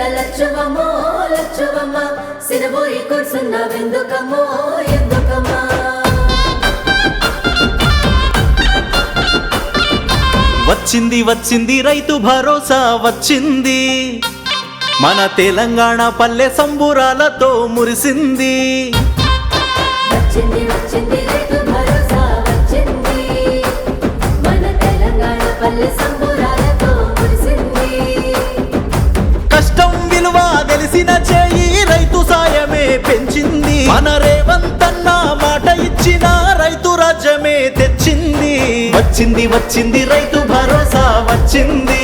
నిండా లక్షవమ్మో లక్షవమ్మ సిరబోయి కూర్చున్నావెందుకమ్మో ఎందుకమ్మా? వచ్చింది వచ్చింది రైతు భరోసా వచ్చింది. మన తెలంగాణ పల్లె సంబురాలతో మురిసింది. వచ్చింది వచ్చింది రైతు భరోసా వచ్చింది. మన తెలంగాణ పల్లె సంబురాలతో కష్టం విలువ తెలిసిన చేయి రైతు సాయమే పెంచింది. మన రేవంతన్న మాట ఇచ్చిన రైతు రాజ్యమే తెచ్చింది. వచ్చింది వచ్చింది రైతు భరోసా వచ్చింది.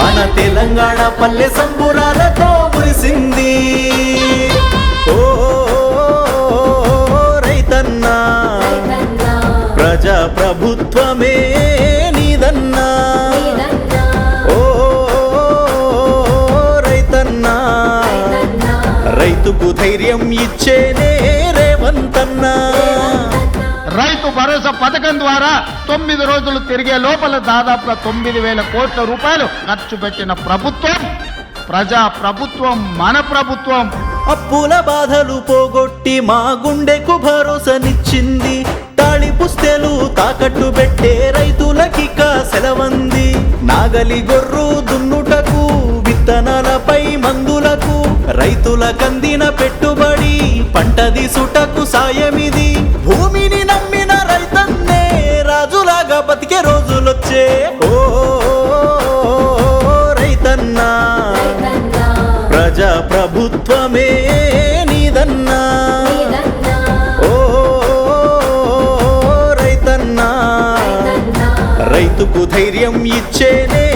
మన తెలంగాణ పల్లె సంబురాలతో మురిసింది. ఓ రైతన్నా రైతన్నా, ప్రజా ప్రభుత్వమే రైతుకు ధైర్యం ఇచ్చేనే రేవంతన్నా. రైతు భరోసా పథకం ద్వారా తొమ్మిది రోజులు తిరిగే లోపల దాదాపుగా తొమ్మిది వేల కోట్ల రూపాయలు ఖర్చు పెట్టిన ప్రభుత్వం ప్రజా ప్రభుత్వం మన ప్రభుత్వం. అప్పుల బాధలు పోగొట్టి మా గుండెకు భరోసానిచ్చింది. తాళి పుస్తెలు తాకట్టు పెట్టే రైతులకిక సెలవంది. నాగలి గొర్రు దున్నుటకు రైతులకందిన పెట్టుబడి పంట దిసుటకు సాయమిది. భూమిని నమ్మిన రైతన్నే రాజులాగా బతికే రోజులొచ్చే. ఓ రైతన్నా ప్రజా ప్రభుత్వమే నీదన్నా. ఓ రైతన్నా రైతుకు ధైర్యం ఇచ్చేనే